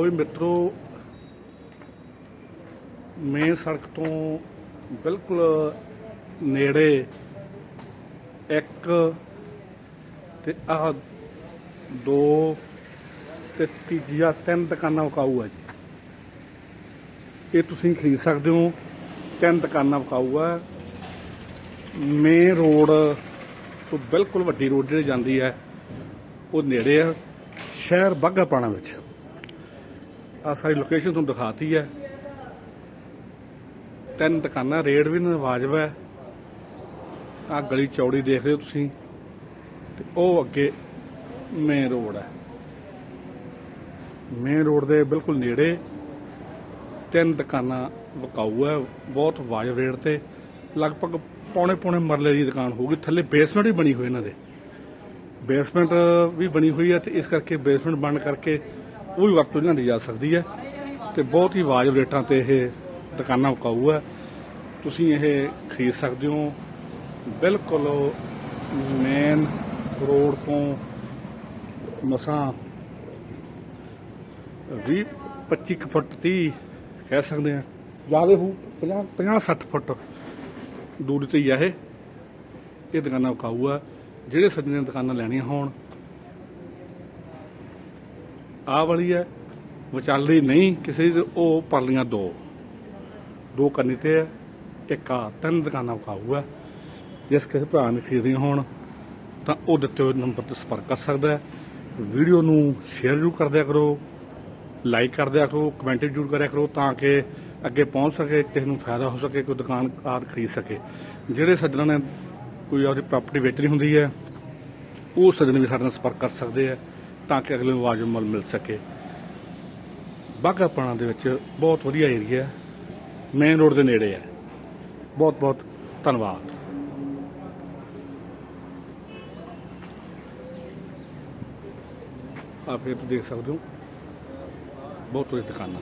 ਲਓ ਵੀ ਮਿੱਤਰੋ, ਮੇਨ ਸੜਕ ਤੋਂ ਬਿਲਕੁਲ ਨੇੜੇ ਇੱਕ ਤੇ ਆਹ ਦੋ ਤੇ ਤੀਜੀਆ ਤਿੰਨ ਦੁਕਾਨਾਂ ਵਿਕਾਊ ਆ ਜੀ। ਇਹ ਤੁਸੀਂ ਖਰੀਦ ਸਕਦੇ ਹੋ, ਤਿੰਨ ਦੁਕਾਨਾਂ ਵਿਕਾਊ ਆ। ਮੇਨ ਰੋਡ ਤੋਂ ਬਿਲਕੁਲ ਵੱਡੀ ਰੋਡ ਜਿਹੜੀ ਜਾਂਦੀ ਹੈ, ਉਹ ਨੇੜੇ ਆ, ਸ਼ਹਿਰ ਬਾਘਾ ਪਾਣਾ ਵਿੱਚ। ਆ ਸਾਰੀ ਲੋਕੇਸ਼ਨ ਤੁਹਾਨੂੰ ਦਿਖਾਤੀ ਹੈ। ਤਿੰਨ ਦੁਕਾਨਾਂ, ਰੇਟ ਵੀ ਨਾ ਵਾਜਬ ਹੈ। ਆ ਗਲੀ ਚੌੜੀ ਦੇਖ ਰਹੇ ਹੋ ਤੁਸੀਂ। ਤੇ ਉਹ ਅੱਗੇ ਮੇਨ ਰੋਡ ਹੈ। ਮੇਨ ਰੋਡ ਦੇ ਬਿਲਕੁਲ ਨੇੜੇ ਤਿੰਨ ਦੁਕਾਨਾਂ ਵਿਕਾਊ ਹੈ, ਬਹੁਤ ਵਾਜਬ ਰੇਟ ਤੇ। ਲਗਭਗ ਪੌਣੇ ਪੌਣੇ ਮਰਲੇ ਦੀ ਦੁਕਾਨ ਹੋਊਗੀ। ਥੱਲੇ ਬੇਸਮੈਂਟ ਵੀ ਬਣੀ ਹੋਈ ਇਹਨਾਂ ਦੇ। ਬੇਸਮੈਂਟ ਵੀ ਬਣੀ ਹੋਈ ਹੈ ਤੇ ਇਸ ਕਰਕੇ ਬੇਸਮੈਂਟ ਬਣ ਕਰਕੇ ਉਹ ਵੀ ਵਰਤੋਂ ਇਹਨਾਂ ਦੀ ਜਾ ਸਕਦੀ ਹੈ। ਤੇ ਬਹੁਤ ਹੀ ਵਾਜਬ ਰੇਟਾਂ ਤੇ ਇਹ ਦੁਕਾਨਾਂ ਉਕਾਊ ਹੈ। ਤੁਸੀਂ ਇਹ ਖਰੀਦ ਸਕਦੇ ਹੋ। ਬਿਲਕੁਲ ਮੇਨ ਰੋਡ ਤੋਂ ਮਸਾਂ 20 25 ਕੁ ਫੁੱਟ 30 ਕਹਿ ਸਕਦੇ ਆ ਜ਼ਿਆਦਾ ਹੋ 50 50 60 ਫੁੱਟ ਦੂਰੀ ਤੇ ਹੀ ਆ ਇਹ। ਇਹ ਦੁਕਾਨਾਂ ਉਕਾਊ ਆ। ਜਿਹੜੇ ਸੱਜਣੇ ਨੇ ਦੁਕਾਨਾਂ ਲੈਣੀਆਂ ਹੋਣ ਆਹ ਵਾਲੀ ਹੈ, ਵਿਚਾਲੀ ਨਹੀਂ, ਕਿਸੇ ਦੀ ਉਹ ਪਰਲੀਆਂ ਦੋ। ਦੋ ਕਰਨੀ ਤੇ ਹੈ, ਇੱਕ ਆ ਤਿੰਨ ਦੁਕਾਨਾਂ ਵਿਕਾਊ ਹੈ ਜਿਸ ਕਿਸੇ ਭਰਾ ਨੇ ਖਰੀਦਣੀਆਂ ਹੋਣ, ਤਾਂ ਉਹ ਦਿੱਤੇ ਹੋਏ ਨੰਬਰ ਤੇ ਸੰਪਰਕ ਕਰ ਸਕਦਾ ਹੈ। ਵੀਡੀਓ ਨੂੰ ਸ਼ੇਅਰ ਜ਼ਰੂਰ ਕਰਦਿਆ ਕਰੋ ਲਾਈਕ ਕਰਦਿਆ ਕਰੋ ਕਮੈਂਟ ਜ਼ਰੂਰ ਕਰਿਆ ਕਰੋ, ਤਾਂ ਕਿ ਅੱਗੇ ਪਹੁੰਚ ਸਕੇ, ਕਿਸੇ ਨੂੰ ਫਾਇਦਾ ਹੋ ਸਕੇ, ਕੋਈ ਦੁਕਾਨ ਆਦ ਖਰੀਦ ਸਕੇ। ਜਿਹੜੇ ਸੱਜਣਾਂ ਨੇ ਕੋਈ ਆਪਣੀ ਪ੍ਰਾਪਰਟੀ ਵੇਚਣੀ ਹੁੰਦੀ ਹੈ, ਉਹ ਸੱਜਣ ਵੀ ਸਾਡੇ ਨਾਲ ਸੰਪਰਕ ਕਰ ਸਕਦੇ ਆ ਤਾਂ ਕਿ ਅਗਲੇ ਨੂੰ ਵਾਜਬ ਮੁੱਲ ਮਿਲ ਸਕੇ। ਬਾਘਾਪਣਾ ਦੇ ਵਿੱਚ ਬਹੁਤ ਵਧੀਆ ਏਰੀਆ ਮੇਨ ਰੋਡ ਦੇ ਨੇੜੇ ਹੈ। ਬਹੁਤ ਬਹੁਤ ਧੰਨਵਾਦ। ਆਪ ਇਹ ਦੇਖ ਸਕਦੇ ਹੋ। ਬਹੁਤ ਵਧੀਆ ਦੁਕਾਨਾਂ।